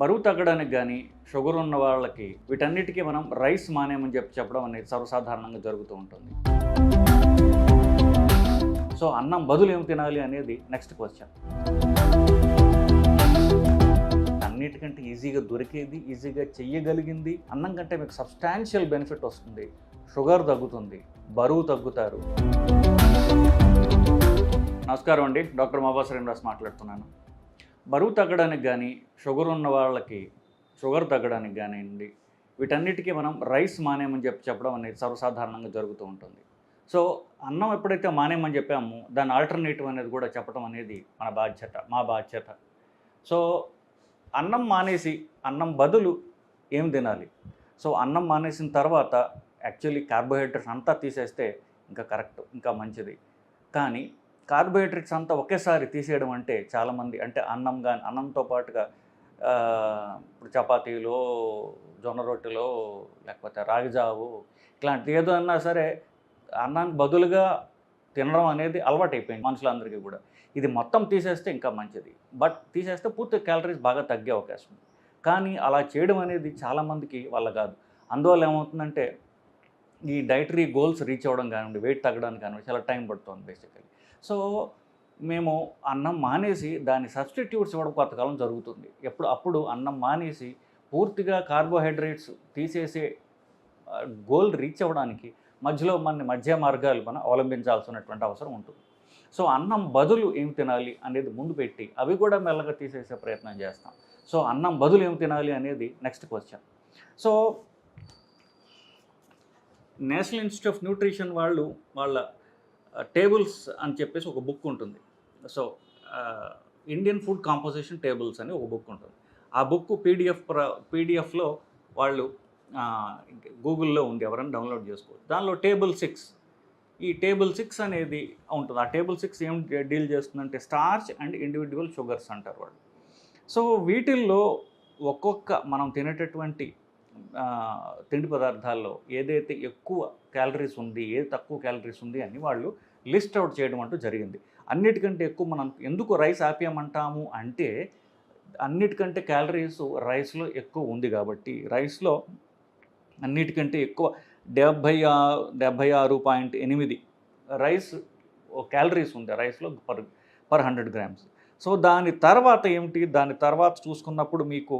బరువు తగ్గడానికి కానీ షుగర్ ఉన్న వాళ్ళకి వీటన్నిటికీ మనం రైస్ మానేమని చెప్పి చెప్పడం అనేది సర్వసాధారణంగా జరుగుతూ ఉంటుంది. సో అన్నం బదులు ఏం తినాలి అనేది నెక్స్ట్ క్వశ్చన్. అన్నిటికంటే ఈజీగా దొరికేది ఈజీగా చెయ్యగలిగింది అన్నం కంటే మీకు సబ్స్టాన్షియల్ బెనిఫిట్ వస్తుంది. షుగర్ తగ్గుతుంది బరువు తగ్గుతారు. నమస్కారం అండి. డాక్టర్ మాబా శ్రీనివాస్ మాట్లాడుతున్నాను. బరువు తగ్గడానికి కానీ షుగర్ ఉన్న వాళ్ళకి షుగర్ తగ్గడానికి కానివ్వండి వీటన్నిటికీ మనం రైస్ మానేమని చెప్పి చెప్పడం అనేది సర్వసాధారణంగా జరుగుతూ ఉంటుంది. సో అన్నం ఎప్పుడైతే మానేమని చెప్పామో దాని ఆల్టర్నేటివ్ అనేది కూడా చెప్పడం అనేది మన బాధ్యత మా బాధ్యత. సో అన్నం మానేసి అన్నం బదులు ఏం తినాలి? సో అన్నం మానేసిన తర్వాత యాక్చువల్లీ కార్బోహైడ్రేట్స్ అంతా తీసేస్తే ఇంకా కరెక్ట్ ఇంకా మంచిది. కానీ కార్బోహైడ్రేట్స్ అంతా ఒకేసారి తీసేయడం అంటే చాలామంది అంటే అన్నం కానీ అన్నంతో పాటుగా ఇప్పుడు చపాతీలో జొన్న రొట్టెలో లేకపోతే రాగిజావు ఇట్లాంటిది ఏదన్నా సరే అన్నానికి బదులుగా తినడం అనేది అలవాటైపోయింది మనుషులందరికీ కూడా. ఇది మొత్తం తీసేస్తే ఇంకా మంచిది. బట్ తీసేస్తే పూర్తి క్యాలరీస్ బాగా తగ్గే అవకాశం ఉంది. కానీ అలా చేయడం అనేది చాలామందికి వల్ల కాదు. అందువల్ల ఏమవుతుందంటే ఈ డైటరీ గోల్స్ రీచ్ అవ్వడం కానివ్వండి వెయిట్ తగ్గడానికి కానివ్వండి చాలా టైం పడుతుంది బేసికలీ సో మేము అన్నం మానేసి దాని సబ్స్టిట్యూట్స్ ఇవ్వడం కొంతకాలం జరుగుతుంది. ఎప్పుడు అప్పుడు అన్నం మానేసి పూర్తిగా కార్బోహైడ్రేట్స్ తీసేసే గోల్ రీచ్ అవ్వడానికి మధ్యలో మన మధ్య మార్గాలు మనం అవలంబించాల్సినటువంటి అవసరం ఉంటుంది. సో అన్నం బదులు ఏం తినాలి అనేది ముందు పెట్టి అవి కూడా మెల్లగా తీసేసే ప్రయత్నం చేస్తాం. సో అన్నం బదులు ఏం తినాలి అనేది next question. So national institute of nutrition వాళ్ళు వాళ్ళ టేబుల్స్ అని చెప్పేసి ఒక బుక్ ఉంటుంది. So Indian food composition tables అని ఒక బుక్ ఉంటుంది. ఆ బుక్ పీడిఎఫ్ ప్ర పీడిఎఫ్లో వాళ్ళు గూగుల్లో ఉంది ఎవరైనా డౌన్లోడ్ చేసుకోవచ్చు. దానిలో టేబుల్ సిక్స్ ఈ టేబుల్ సిక్స్ అనేది ఉంటుంది. ఆ టేబుల్ సిక్స్ ఏం డీల్ చేస్తుందంటే స్టార్చ్ అండ్ ఇండివిజువల్ షుగర్స్ అంటారు వాళ్ళు. సో వీటిల్లో ఒక్కొక్క మనం తినేటటువంటి తిండి పదార్థాల్లో ఏదైతే ఎక్కువ క్యాలరీస్ ఉంది ఏది తక్కువ క్యాలరీస్ ఉంది అని వాళ్ళు లిస్ట్ అవుట్ చేయడం అంటూ జరిగింది. అన్నిటికంటే ఎక్కువ మనం ఎందుకు రైస్ ఆపేయమంటాము అంటే అన్నిటికంటే క్యాలరీస్ రైస్లో ఎక్కువ ఉంది కాబట్టి రైస్లో అన్నిటికంటే ఎక్కువ డెబ్భై డెబ్భై ఆరు పాయింట్ ఎనిమిది రైస్ క్యాలరీస్ ఉంది రైస్లో per per hundred grams. So దాని తర్వాత ఏమిటి? దాని తర్వాత చూసుకున్నప్పుడు మీకు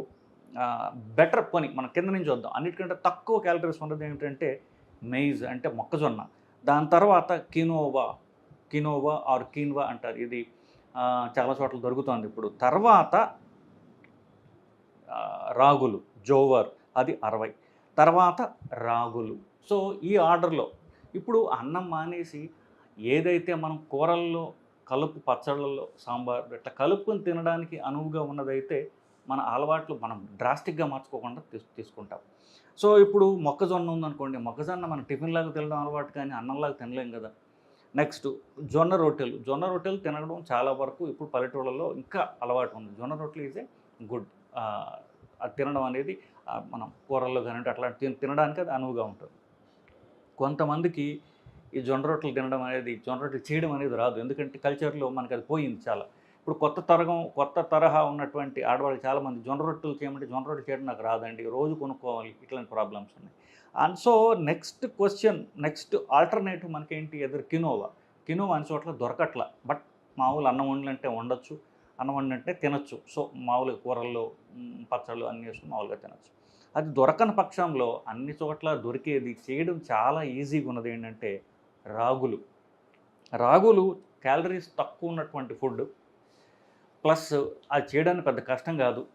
బెటర్ పని మన కింద నుంచి వద్దాం. అన్నిటికంటే తక్కువ క్యాలరీస్ ఉన్నది ఏంటంటే మెయిజ్ అంటే మొక్కజొన్న. దాని తర్వాత కినోవా కినోవా ఆర్ కీన్వా అంటారు. ఇది చాలా చోట్ల దొరుకుతుంది ఇప్పుడు. తర్వాత రాగులు జోవర్ అది అరవై. తర్వాత రాగులు. సో ఈ ఆర్డర్లో ఇప్పుడు అన్నం మానేసి ఏదైతే మనం కూరల్లో కలుపు పచ్చళ్ళల్లో సాంబార్ ఇట్లా కలుపుకొని తినడానికి అనువుగా ఉన్నదైతే మన అలవాట్లు మనం డ్రాస్టిక్గా మార్చుకోకుండా తీసు తీసుకుంటాం. సో ఇప్పుడు మొక్కజొన్న ఉందనుకోండి మొక్కజొన్న మనం టిఫిన్ లాగా తినడం అలవాటు కానీ అన్నంలాగా తినలేం కదా. నెక్స్ట్ జొన్న రొట్టెలు. జొన్న రొట్టెలు తినడం చాలా వరకు ఇప్పుడు పల్లెటూళ్ళలో ఇంకా అలవాటు ఉంది. జొన్న రొట్టెలు ఈజ్ ఏ గుడ్ అది తినడం అనేది మనం కూరల్లో కానీ అట్లా తినడానికి అది అనువుగా ఉంటుంది. కొంతమందికి ఈ జొన్న రొట్టెలు తినడం అనేది జొన్న రొట్టెలు చేయడం అనేది రాదు. ఎందుకంటే కల్చర్లో మనకి అది పోయింది చాలా. ఇప్పుడు కొత్త తరగం కొత్త తరహా ఉన్నటువంటి ఆడవాళ్ళు చాలామంది జొన్న రొట్టెలు చేయమంటే జొన్న రొట్టెలు చేయడం నాకు రాదండి. రోజు కొనుక్కోవాలి ఇట్లాంటి ప్రాబ్లమ్స్ ఉన్నాయి. And so next question next alternative మనకేంటి? ఎదురు కినోవా. కినోవా అన్ని చోట్ల దొరకట్ల. బట్ మామూలు అన్నం వండలంటే వండొచ్చు. అన్నం వండినంటే తినొచ్చు. సో మామూలుగా కూరల్లో పచ్చళ్ళు అన్నీ వేసుకుని మామూలుగా తినొచ్చు. అది దొరకని పక్షంలో అన్ని చోట్ల దొరికేది చేయడం చాలా ఈజీగా ఉన్నది ఏంటంటే రాగులు. రాగులు క్యాలరీస్ తక్కువ ఉన్నటువంటి ఫుడ్ ప్లస్ అది చేయడానికి పెద్ద కష్టం కాదు.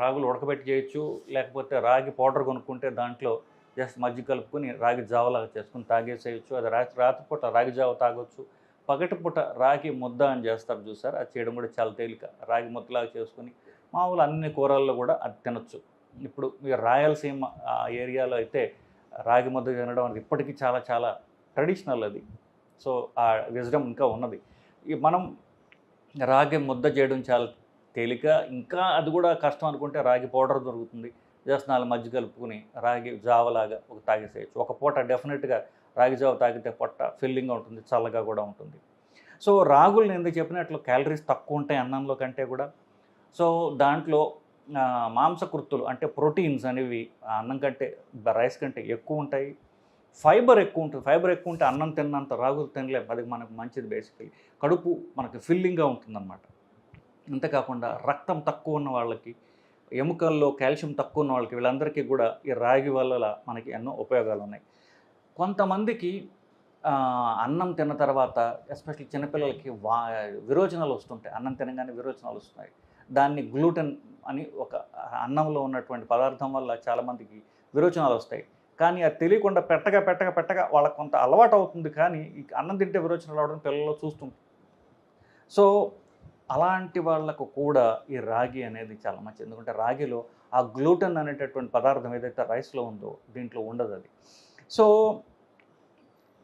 రాగులు ఉడకబెట్టి చేయొచ్చు లేకపోతే రాగి పౌడర్ కొనుక్కుంటే దాంట్లో జస్ట్ మజ్జిగ కలుపుకొని రాగి జావలాగా చేసుకుని తాగేసేయచ్చు. అది రాత్రి రాత్రిపూట రాగి జావ తాగొచ్చు. పగటిపూట రాగి ముద్ద అని చేస్తారు చూసారు? అది చేయడం కూడా చాలా తేలిక. రాగి ముద్దలాగా చేసుకుని మామూలు అన్ని కూరల్లో కూడా అది తినొచ్చు. ఇప్పుడు మీరు రాయలసీమ ఆ ఏరియాలో అయితే రాగి ముద్ద తినడం అనేది ఇప్పటికీ చాలా చాలా ట్రెడిషనల్ అది. సో ఆ విజడం ఇంకా ఉన్నది. ఈ మనం రాగి ముద్ద చేయడం చాలా తేలిక. ఇంకా అది కూడా కష్టం అనుకుంటే రాగి పౌడర్ దొరుకుతుంది. జస్ట్ నాలుగు మజ్జి కలుపుకుని రాగి జావలాగా ఒక తాగేసేయచ్చు. ఒక పూట డెఫినెట్గా రాగి జావ తాగితే పొట్ట ఫిల్లింగ్గా ఉంటుంది చల్లగా కూడా ఉంటుంది. సో రాగులు నేను ఎందుకు చెప్పినట్లు క్యాలరీస్ తక్కువ ఉంటాయి అన్నంలో కంటే కూడా. సో దాంట్లో మాంసకృత్తులు అంటే ప్రోటీన్స్ అనేవి అన్నం కంటే రైస్ కంటే ఎక్కువ ఉంటాయి. ఫైబర్ ఎక్కువ ఉంటుంది. ఫైబర్ ఎక్కువ ఉంటే అన్నం తిన్నంత రాగులు తినలేం. అది మనకు మంచిది బేసికలీ కడుపు మనకి ఫిల్లింగ్గా ఉంటుందన్నమాట. అంతేకాకుండా రక్తం తక్కువ ఉన్న వాళ్ళకి ఎముకల్లో కాల్షియం తక్కువ ఉన్న వాళ్ళకి వీళ్ళందరికీ కూడా ఈ రాగి వల్ల మనకి ఎన్నో ఉపయోగాలు ఉన్నాయి కొంతమందికి అన్నం తిన్న తర్వాత ఎస్పెషల్లీ చిన్నపిల్లలకి వా విరోచనాలు వస్తుంటాయి. అన్నం తినగానే విరోచనాలు వస్తున్నాయి. దాన్ని గ్లూటెన్ అని ఒక అన్నంలో ఉన్నటువంటి పదార్థం వల్ల చాలామందికి విరోచనాలు వస్తాయి. కానీ అది తెలియకుండా పెట్టగా పెట్టగా పెట్టగా వాళ్ళకి కొంత అలవాటు అవుతుంది కానీ అన్నం తింటే విరోచన రావడం పిల్లల్లో చూస్తుంటాం. సో అలాంటి వాళ్ళకు కూడా ఈ రాగి అనేది చాలా మంచిది. ఎందుకంటే రాగిలో ఆ గ్లూటన్ అనేటటువంటి పదార్థం ఏదైతే రైస్లో ఉందో దీంట్లో ఉండదు అది. సో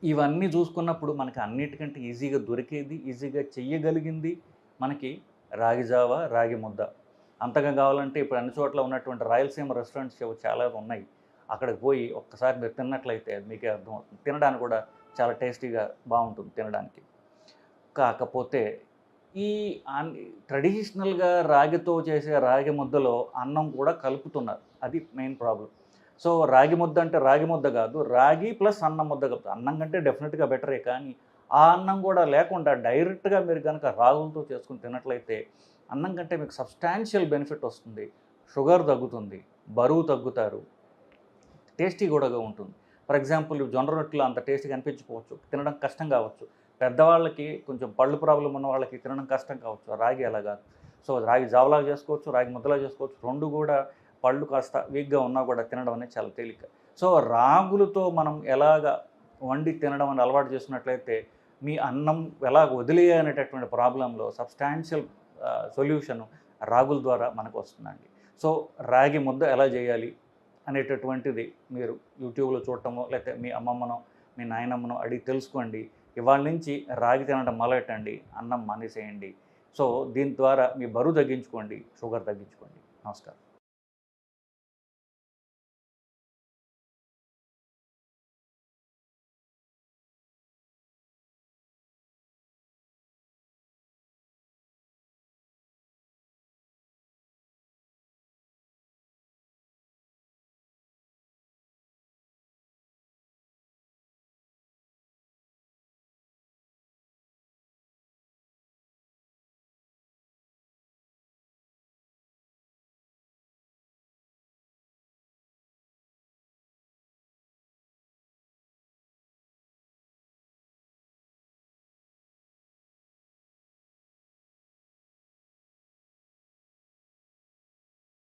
ఇవన్నీ చూసుకున్నప్పుడు మనకి అన్నిటికంటే ఈజీగా దొరికేది ఈజీగా చెయ్యగలిగింది మనకి రాగి జావ రాగి ముద్ద. అంతగా కావాలంటే ఇప్పుడు అన్ని చోట్ల ఉన్నటువంటి రాయలసీమ రెస్టారెంట్స్ చాలా ఉన్నాయి. అక్కడికి పోయి ఒక్కసారి మీరు తిన్నట్లయితే మీకే అర్థమవుతుంది తినడానికి కూడా చాలా టేస్టీగా బాగుంటుంది తినడానికి. కాకపోతే ఈ ట్రెడిషనల్గా రాగితో చేసే రాగి ముద్దలో అన్నం కూడా కలుపుతున్నారు. అది మెయిన్ ప్రాబ్లం సో రాగి ముద్ద అంటే రాగి ముద్ద కాదు రాగి ప్లస్ అన్నం ముద్ద కలుపుతుంది అన్నం కంటే డెఫినెట్గా బెటరే కానీ ఆ అన్నం కూడా లేకుండా డైరెక్ట్గా మీరు కనుక రాగులతో చేసుకుని తిన్నట్లయితే అన్నం కంటే మీకు సబ్స్టాన్షియల్ బెనిఫిట్ వస్తుంది. షుగర్ తగ్గుతుంది బరువు తగ్గుతారు టేస్టీ కూడా ఉంటుంది. ఫర్ ఎగ్జాంపుల్ జొన్న రొట్టెలు అంత టేస్టీగా అనిపించుకోవచ్చు తినడం కష్టం కావచ్చు. పెద్దవాళ్ళకి కొంచెం పళ్ళు ప్రాబ్లం ఉన్న వాళ్ళకి తినడం కష్టం కావచ్చు. రాగి అలా కాదు. సో రాగి జావలా చేసుకోవచ్చు రాగి ముద్దలా చేసుకోవచ్చు. రెండు కూడా పళ్ళు కాస్త వీక్గా ఉన్నా కూడా తినడం అనేది చాలా తేలిక. సో రాగులతో మనం ఎలాగ వండి తినడం అని అలవాటు చేసుకున్నట్లయితే మీ అన్నం ఎలా వదిలేయనేటటువంటి ప్రాబ్లంలో సబ్స్టాన్షియల్ సొల్యూషన్ రాగుల ద్వారా మనకు వస్తుందండి. సో రాగి ముద్ద ఎలా చేయాలి? అనేటటువంటిది మీరు యూట్యూబ్లో చూడటమో లేకపోతే మీ అమ్మమ్మనో మీ నాయనమ్మనో అడిగి తెలుసుకోండి. ఇవాళ నుంచి రాగి తినడం మొదలెట్టండి అన్నం మానేసేయండి. సో దీని ద్వారా మీ బరువు తగ్గించుకోండి షుగర్ తగ్గించుకోండి. నమస్కారం.